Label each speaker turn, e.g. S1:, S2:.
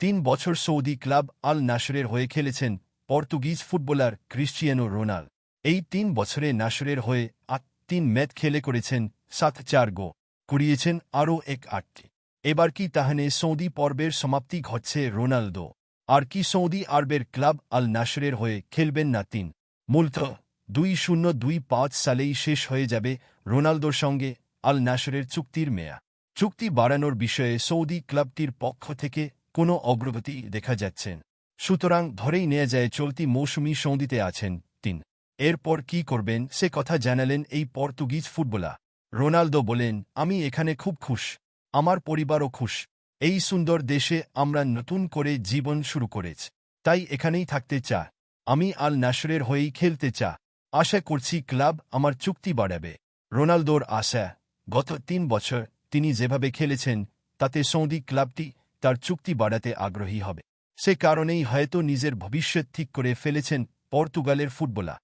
S1: তিন বছর Saudi club Al নাসরের হয়ে খেলেছেন পর্তুগিজ ফুটবলার ক্রিশ্চিয়ানো রোনাল। এই তিন বছরে নাসরের হয়ে আট তিন ম্যাচ খেলে করেছেন সাত চার গো কুড়িয়েছেন আরও এক আটটি। এবার কি তাহলে সৌদি পর্বের সমাপ্তি ঘটছে রোনালদো? আর কি সৌদি আরবের ক্লাব আল নাসরের হয়ে খেলবেন না তিন? মূলত দুই শূন্য দুই পাঁচ সালেই শেষ হয়ে যাবে রোনালদোর সঙ্গে আল নাসরের চুক্তির মেয়া। চুক্তি বাড়ানোর বিষয়ে সৌদি ক্লাবটির পক্ষ থেকে কোনো অগ্রগতি দেখা যাচ্ছেন সুতরাং ধরেই নেয়া যায় চলতি মৌসুমি সৌদিতে আছেন তিন। এরপর কি করবেন সে কথা জানালেন এই পর্তুগিজ ফুটবলার। রোনালদো বলেন, আমি এখানে খুব খুশ। আমার পরিবারও খুশ। এই সুন্দর দেশে আমরা নতুন করে জীবন শুরু করেছি। তাই এখানেই থাকতে চা আমি আল নাসরের হয়েই খেলতে চা আশা করছি ক্লাব আমার চুক্তি বাড়াবে। রোনালদোর আশা, গত তিন বছর তিনি যেভাবে খেলেছেন, তাতে সৌদি ক্লাবটি তার চুক্তি বাড়াতে আগ্রহী হবে। সে কারণেই হয়তো নিজের ভবিষ্যৎ ঠিক করে ফেলেছেন পর্তুগালের ফুটবলার।